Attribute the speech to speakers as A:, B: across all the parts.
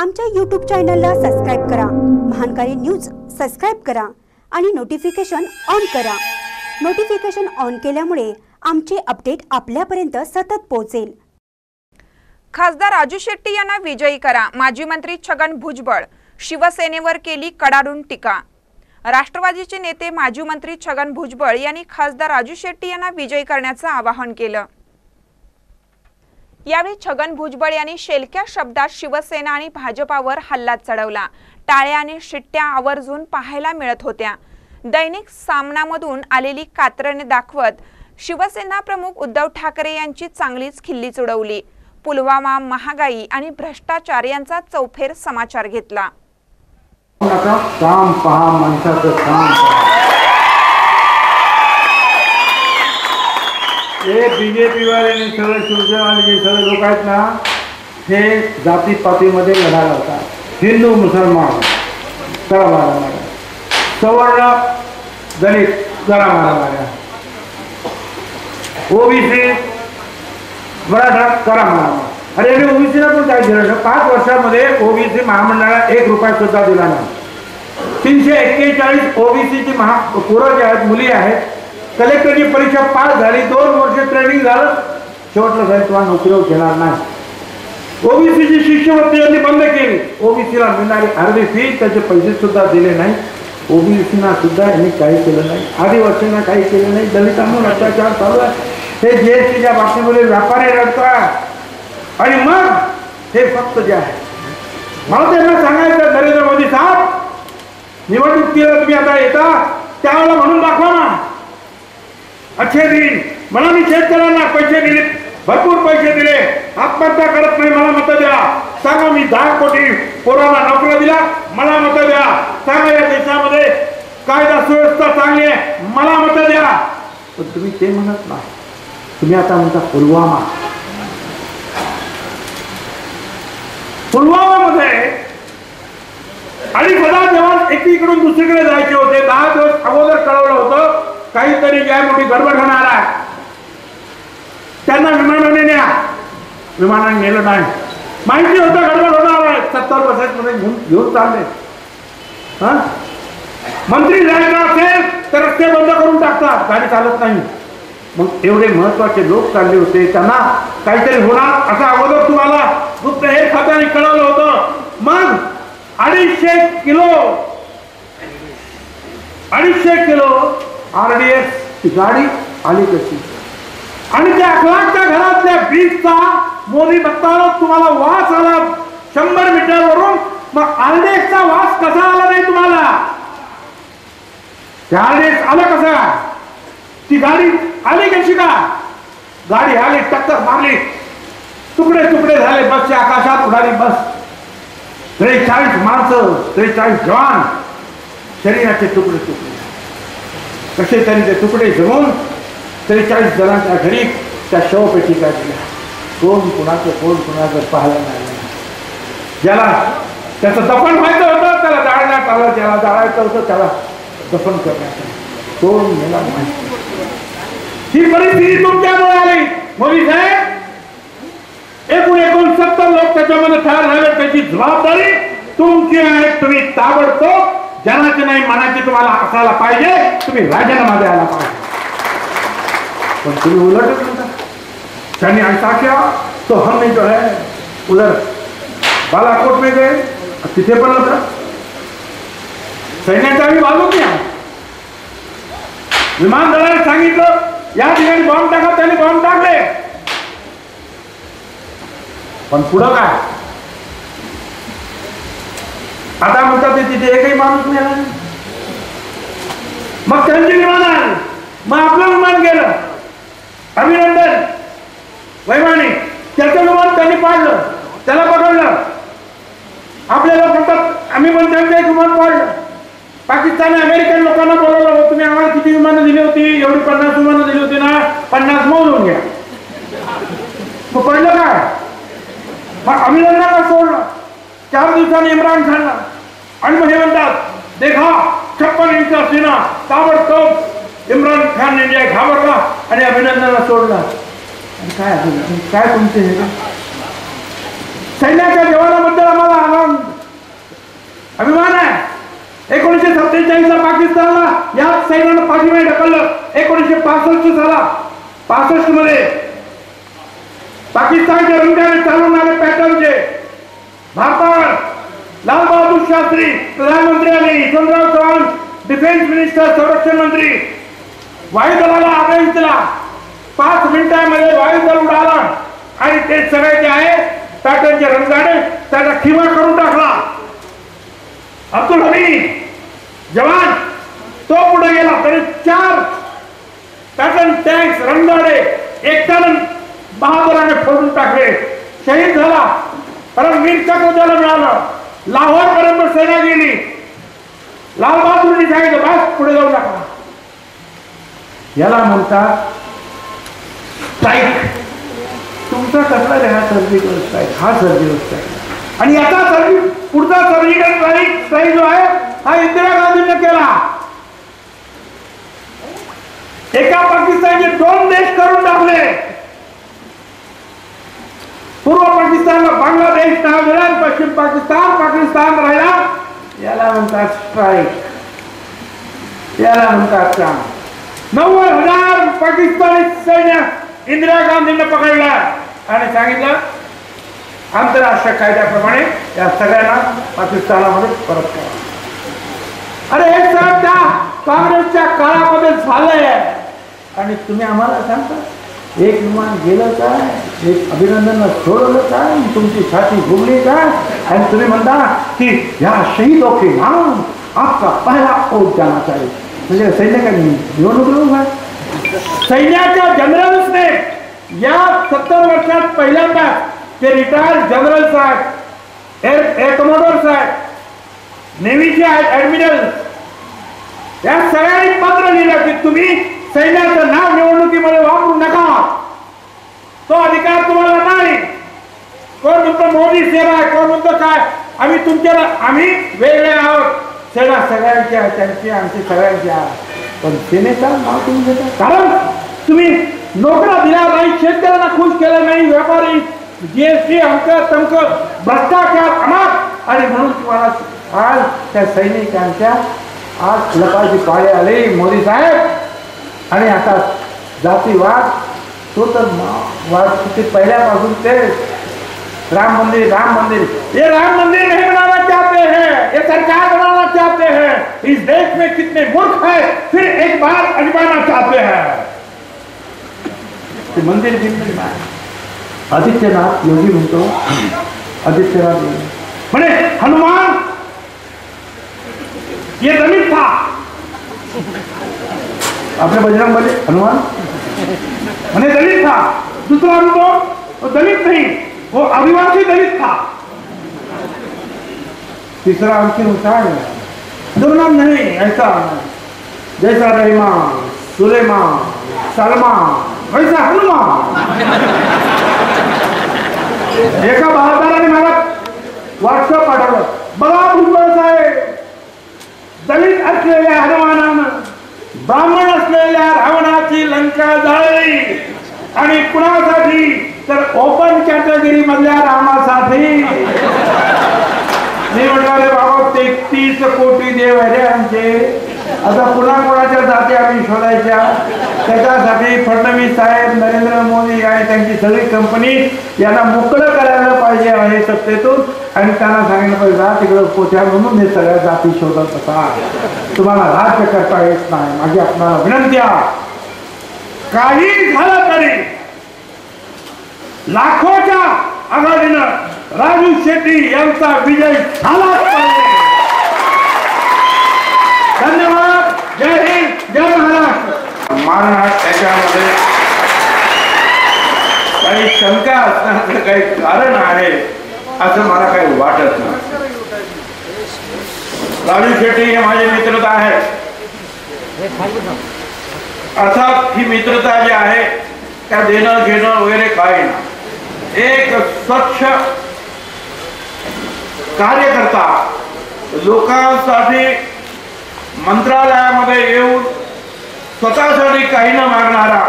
A: आमच्या यूट्यूब चॅनलला सबस्क्राईब करा. महानकारी न्यूज सबस्क्राईब करा आणि नोटिफिकेशन ऑन करा. नोटिफिकेशन ऑन केल्यामुळे आमचे अपडेट आपल्यापर्यंत सतत पोहोचेल.
B: खासदार राजू शेट्टी यांना विजयी करा. माजी मंत्री छगन भुजबळ शिवसेनेवर केली कडाडून टीका. राष्ट्रवादीचे नेते माजी मंत्री छगन भुजबळ यांनी खासदार राजू शेट्टी यांना विजयी करण्याचं आवाहन केलं. यावेळी छगन भुजबळ यांनी शेलक्या शब्दात शिवसेना आणि भाजपावर हल्ला चढवला. टाळ्या आणि शिट्ट्या आवर्जून पाहायला मिळत होत्या. दैनिक सामनामधून आलेली कात्रणे दाखवत शिवसेना प्रमुख उद्धव ठाकरे यांची चांगलीच खिल्ली चुडवली. पुलवामा महागाई आणि भ्रष्टाचार यांचा चौफेर समाचार घेतला.
C: काम पहा माणसाचं काम पहा हे बीजेपी वाले सर्व शिवसेनावाले जे सर्व लोक आहेत ना हे जाती पातीमध्ये लढा लावतात हिंदू मुसलमान करा मारा मारा. सवर्ण दलित करा मारा मारा. ओबीसी मराठा करा मारा अरे मी ओबीसीला पण काय दिलं नाही? पाच वर्षामध्ये ओबीसी महामंडळाला एक रुपया सुद्धा दिला नाही. तीनशे एक्केचाळीस ओबीसीची महा पोरं जे आहेत मुली आहेत. कलेक्टरची परीक्षा पास झाली दोन वर्ष ट्रेनिंग झालं. शेवटलं साहेब तुम्हाला नोकरीवर घेणार नाही. ओबीसीची शिष्यवृत्ती यांनी बंद केली. ओबीसीला मिळणारी अर्धी फी त्याचे पैसे सुद्धा दिले नाही. ओबीसीना सुद्धा यांनी काही केलं नाही. आदिवासींना काही केलं नाही. दलितांवर अत्याचार चालू आहे. हे जीएसटीच्या बाबतीमध्ये व्यापारी रडतात. आणि मग हे फक्त जे आहे. मला त्यांना सांगायचं नरेंद्र मोदी साहेब निवडणुकीला तुम्ही आता येता त्यावेळेला म्हणून दाखवा ना. अच्छे दिन। मला मी शेतकऱ्यांना पैसे दिले भरपूर पैसे दिले. आत्महत्या करत नाही मला मत द्या. सांगा मी दहा कोटी पोरांना नोकऱ्या दिल्या मला मत द्या. सांगा या देशामध्ये कायदा सुव्यवस्था चांगली आहे मला मत द्या. पण तुम्ही ते म्हणत नाही. तुम्ही आता म्हणता पुलवामा. पुलवामामध्ये अडीच हजार जवान एकीकडून दुसरीकडे जायचे होते. दहा दिवस अगोदर कळवलं होतं. काहीतरी काय मोठी गडबड होणार आहे. त्यांना विमानाने न्या. विमानाने नेलं नाही. माहिती होतं गडबड होणार आहे. सत्तरमध्ये घेऊन घेऊन चालले. हा? मंत्री जायचं असेल तर रस्ते बंद करून टाकतात. गाडी चालत नाही. मग एवढे महत्त्वाचे लोक चालले होते. त्यांना काहीतरी होणार असं अगोदर तुम्हाला गुप्त हे खात्याने कळवलं होतं. मग अडीचशे किलो अडीचशे किलो आर डी एस गाडी आली कशी? आणि त्या अखलाकच्या घरातल्या बीजचा मोदी बघताना तुम्हाला वास आला शंभर मीटर वरून. मग आरडीएसचा वास कसा आला नाही तुम्हाला? त्या आरडीएस आला कसा? ती गाडी आली कशी का? गाडी आली टक्कर मारली. तुकडे तुकडे झाले बसच्या आकाशात उडाली बस. त्रेचाळीस माणसं त्रेचाळीस जवान शरीराचे तुकडे तुकडे. कसे तरी ते तुकडे जमून त्रेचाळीस जणांच्या घरी त्या शवपेटिका दिल्या कोण कुणाचं कोण कुणाचं पाहायला नाही. ज्याला त्याचं दफन व्हायचं होतं त्याला जाळण्यात आलं ज्याला जाळायचं होतं त्याला दफन करण्यात आलं. कोण मला माहिती ही परिस्थिती तुमच्यामुळे आली. मोदी साहेब एकूण एकोणसत्तर लोक त्याच्यामध्ये ठार झाले. त्याची जबाबदारी तुमची आहे. तुम्ही ताबडतोब जनाचे नाही मनाचे तुम्हाला असायला पाहिजे तुम्ही राजीनामा द्यायला पाहिजे. पण तुम्ही उलटच म्हणता. त्यांनी ऐसा किया तो हमने जो है उधर बालाकोट में गए तिथे पण होता. सैन्याचा आम्ही बाजू घ्या विमान दलाने सांगितलं या ठिकाणी बॉम्ब टाका त्यांनी बॉम्ब टाकले. पण पुढं काय? आता म्हणतात ते तिथे एकही माणूस नाही मग त्यांचे विमान आले मग आपलं विमान गेलं. अभिनंदन. वैमाने त्याचं विमान त्यांनी पाडलं. त्याला पकडलं. आपल्याला म्हणतात आम्ही पण त्यांचं एक विमान पाडलं. पाकिस्तानी अमेरिकन लोकांना बोलवलं हो तुम्ही आम्हाला किती विमानं दिली होती? एवढी पन्नास विमानं दिली होती ना? पन्नास मोजून घ्या. मग पडलं काय? मग अभिनंदनाला सोडलं. चार दिवसांनी इम्रान खानला. आणि हे म्हणतात देखा छप्पन इंच सेना ताबडतोब इम्रान खान इंडिया घाबरला आणि अभिनंदनला सोडला. आणि काय काय तुमचे हे? सैन्याच्या जवानाबद्दल आम्हाला आनंद. अभिमान आहे. एकोणीसशे सत्तेचाळीसला पाकिस्तानला याच सैन्यानं पाठिंबा ढकललं. एकोणीसशे पासष्ट झाला. पासष्टमध्ये पाकिस्तानच्या रंगाने चालवणारे आले पॅटर्नचे भारतावर लाल बहादूर शास्त्री प्रधानमंत्री आले यशवंतराव चव्हाण डिफेन्स मिनिस्टर संरक्षण मंत्री. वायुदलाला आदेश दिला. पाच मिनिटांमध्ये वायुदल उडाला. आणि ते सगळे जे आहे पॅटर्नचे रणगाडे त्याचा खिमा करून टाकला. अब्दुल हमीद जवान तो पुढे गेला. तरी चार पॅटर्न टँक्स रणगाडे एकट्यानं बहादुराने फोडून टाकले. शहीद झाला. परत वीर चक्र त्याला मिळालं. लाहोर पर्यंत सेना गेली. लाल बहादूरनी सांगितलं बस पुढे जाऊ नका. याला म्हणतात स्ट्राईक तुमचा कसला रे हा सर्जिकल स्ट्राईक हा सर्जिकल स्ट्राईक आणि याचा सर्जि पुढचा सर्जिकल स्ट्राईक स्ट्राईक जो आहे हा इंदिरा गांधीने केला. एका पाकिस्तानचे दोन देश करून टाकले. पूर्व पाकिस्तानला बांगलादेश नाव दिलं पश्चिम पाकिस्तान पाकिस्तान राहिला. याला म्हणतात स्ट्राईक याला म्हणतात काम. नव्वद हजार पाकिस्तानी सैन्य इंदिरा गांधींना पकडला. आणि सांगितलं आंतरराष्ट्रीय कायद्याप्रमाणे या सगळ्यांना पाकिस्तानामध्ये परत करा. अरे हे सगळं त्या काँग्रेसच्या काळामध्ये झालंय. आणि तुम्ही आम्हाला सांगता? एक विमान गेलं काय एक अभिनंदन सोडवलं काय तुमची छाती घुमली काय आणि तुम्ही म्हणता की ह्या शहीदों के नाम आपका पहिला ओट जाना चाहिए. म्हणजे सैन्याकडे निवडणूक लढवू काय सैन्याच्या जनरल्सने या सत्तर वर्षात पहिल्यांदा ते रिटायर्ड जनरल्स आहेत एअर एअर कमोडोर्स आहेत नेव्हीचे आहेत या सगळ्यांनी पत्र लिहिलं की तुम्ही सैन्याचं नाव निवडणुकीमध्ये वापरू नका. तो अधिकार तुम्हाला नाही. कोण म्हणतो मोदी सेना आहे कोण म्हणतो काय? आम्ही तुमच्याला आम्ही वेगळे आहोत. सेना सगळ्यांची आहे त्यांची आमची सगळ्यांची आहे पण सेनेचा नाव तुम्ही घेता. कारण तुम्ही नोकऱ्या दिल्या नाही शेतकऱ्यांना खुश केलं नाही व्यापारी जीएसटी अंक तंक भ्रष्टाचार अनाथ आणि म्हणून तुम्हाला आज त्या सैनिकांच्या आज लपाची पाळी आली. मोदी साहेब आणि आता जातीवाद तो तर वाद राम मंदिर राम मंदिर. ये राम मंदिर नहीं बनाना चाहते हैं ये सरकार बनाना चाहते हैं इस देश में कितने मूर्ख है, फिर एक बार अजमाना चाहते हैं ते मंदिर बिंदिर नाही आदित्यनाथ योगी म्हणतो, आदित्यनाथ योगी. म्हणे, हनुमान, ये दलित था. आपल्या बजरंग मध्ये हनुमान? म्हणे दलित था, दूसरा अनुभव वो दलित नहीं, वो आदिवासी दलित था। तीसरा होता है। दुर्नाम नहीं, ऐसा जैसा रहमान, सुलेमान, सलमान, वैसा हनुमान। एका बहादाराने मला व्हॉट्सअप पाठवलं बघा भुजबळ साहेब दलित असलेल्या हनुमानानं ब्राह्मण रावणाची लंका जाळली आणि कुणासाठी? तर ओपन कॅटेगरी मधल्या रामासाठी. मी म्हटलं बाबा तेहतीस कोटी देव आहे आमचे. आता पुन्हा कोणाच्या जाती आम्ही शोधायच्या? त्याच्यासाठी फडणवीस साहेब नरेंद्र मोदी आणि त्यांची सगळी कंपनी यांना मोकळं करायला पाहिजे आहे सत्तेतून. आणि त्यांना सांगितलं पाहिजे जा तिकडं पोथ्या म्हणून हे सगळ्या जाती शोधत असा तुम्हाला राज्य करता येत नाही. माझी आपणाला विनंती आहे. काही झालं तरी लाखोच्या आघाडीनं राजू शेट्टी यांचा विजय झाला धन्यवाद. जय हिंद जय महाराष्ट्र. महाराष्ट्र त्याच्यामध्ये काही शंका असण्याचं काही कारण आहे असं मला काही वाटत नाही. राजू शेट्टी हे माझे मित्र आहेत. अर्थात ही मित्रता जी आहे त्या देणं घेणं वगैरे काही ना एक स्वच्छ कार्यकर्ता लोकांसाठी मंत्रालयामध्ये येऊन स्वतःसाठी काही न मागणारा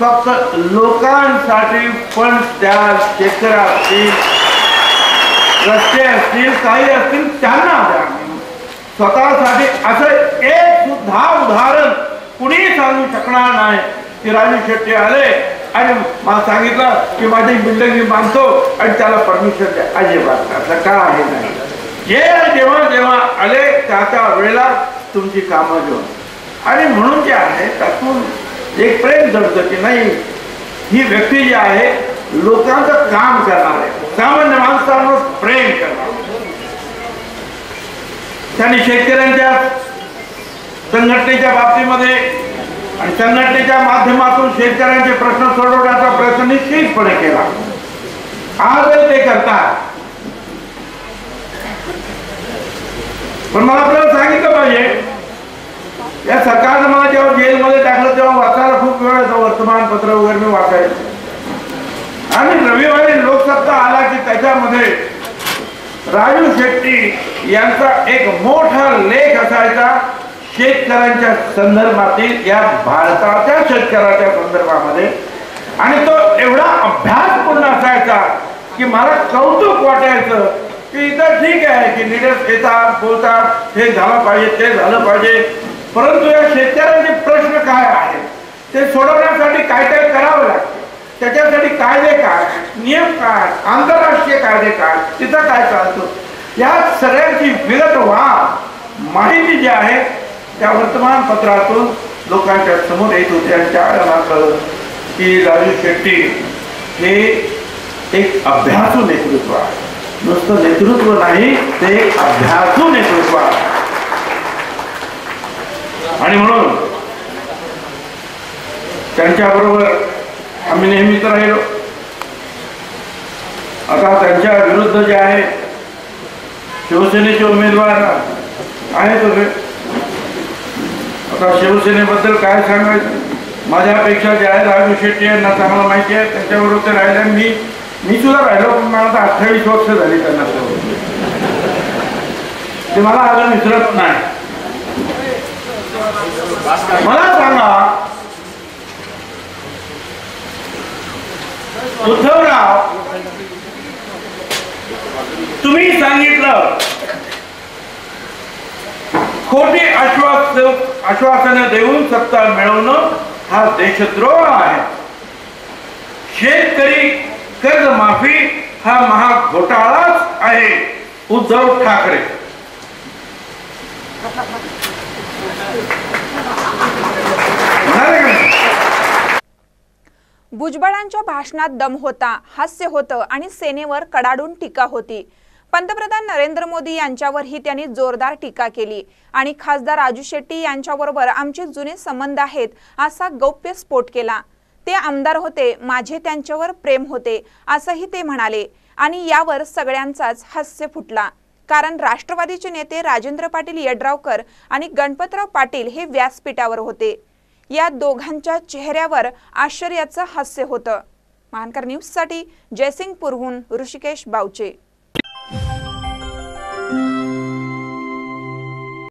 C: फक्त लोकांसाठी पण त्या शेतकऱ्या असतील रस्ते असतील काही असतील त्यांना द्या. स्वतःसाठी असं एक सुद्धा उदाहरण कुणी सांगू शकणार नाही. की राजू शेट्टी आले आणि मला सांगितलं की माझी बिल्डिंग मी बांधतो आणि त्याला परमिशन द्या. अजिबात असं का आहे नाही जे जेव्हा जेव्हा आले त्या त्या वेळेला तुमची कामं घेऊन. आणि म्हणून जे आहे त्यातून एक प्रेम जडतं की नाही ही व्यक्ती जी आहे लोकांचं काम करणार आहे सामान्य माणसांवर प्रेम करणार. त्यांनी शेतकऱ्यांच्या संघटनेच्या बाबतीमध्ये आणि संघटनेच्या माध्यमातून शेतकऱ्यांचे प्रश्न सोडवण्याचा प्रयत्न निश्चितपणे केला. आजही ते करतात. पण मला आपल्याला सांगितलं पाहिजे या सरकारनं मला जेव्हा जेलमध्ये टाकलं तेव्हा वाचायला खूप वेळ येतो वर्तमानपत्र वगैरे मी वाचायचं. आणि रविवारी लोकसत्ता आला की त्याच्यामध्ये राजू शेट्टी यांचा एक मोठा लेख असायचा शेतकऱ्यांच्या संदर्भातील या भारताच्या शेतकऱ्याच्या संदर्भामध्ये. आणि तो एवढा अभ्यासपूर्ण असायचा की मला कौतुक वाटायचं की इथं ठीक आहे की लीडर्स येतात बोलतात हे झालं पाहिजे ते झालं पाहिजे. परंतु या शेतकऱ्यांचे प्रश्न काय आहेत? ते सोडवण्यासाठी काय काय करावं लागतं. त्याच्यासाठी कायदे काय नियम काय आंतरराष्ट्रीय कायदे काय तिथं काय चालतं? या सगळ्यांची विगतवार माहिती जी आहे त्या वर्तमानपत्रातून लोकांच्या समोर येत होते आणि त्यावेळेला कळलं की राजू शेट्टी हे एक अभ्यासू नेतृत्व आहे. नुसतं नेतृत्व नाही ते एक अभ्यासू नेतृत्व आहे. आणि म्हणून त्यांच्याबरोबर आम्ही नेहमीच राहिलो. आता त्यांच्या विरुद्ध जे आहे शिवसेनेचे उमेदवार आहे शिवसेनेबद्दल काय सांगायचं? माझ्यापेक्षा जे आहे राजू शेट्टी यांना चांगलं माहिती आहे. त्यांच्याबरोबर ते राहिले मी मी सुद्धा राहिलो पण मला आता अठ्ठावीस वर्ष झाली त्यांना ते मला अजून विसरत नाही. मला सांगा उद्धवराव तुम्ही सांगितलं खोटी आश्वास आश्वासनं देऊन सत्ता मिळवणं हा देशद्रोह आहे. शेतकरी कर्जमाफी हा महाघोटाळाच आहे उद्धव ठाकरे.
B: भुजबळांच्या भाषणात दम होता हास्य होतं आणि सेनेवर कडाडून टीका होती. पंतप्रधान नरेंद्र मोदी यांच्यावरही त्यांनी जोरदार टीका केली. आणि खासदार राजू शेट्टी यांच्याबरोबर आमचे जुने संबंध आहेत असा गौप्य स्फोट केला. ते आमदार होते माझे त्यांच्यावर प्रेम होते असंही ते म्हणाले. आणि यावर सगळ्यांचाच हास्य फुटला. कारण राष्ट्रवादीचे नेते राजेंद्र पाटील यड्रावकर आणि गणपतराव पाटील हे व्यासपीठावर होते. या दोघांच्या चेहऱ्यावर आश्चर्याचं हास्य होतं. महानकर न्यूजसाठी जयसिंगपूरहून ऋषिकेश बावचे.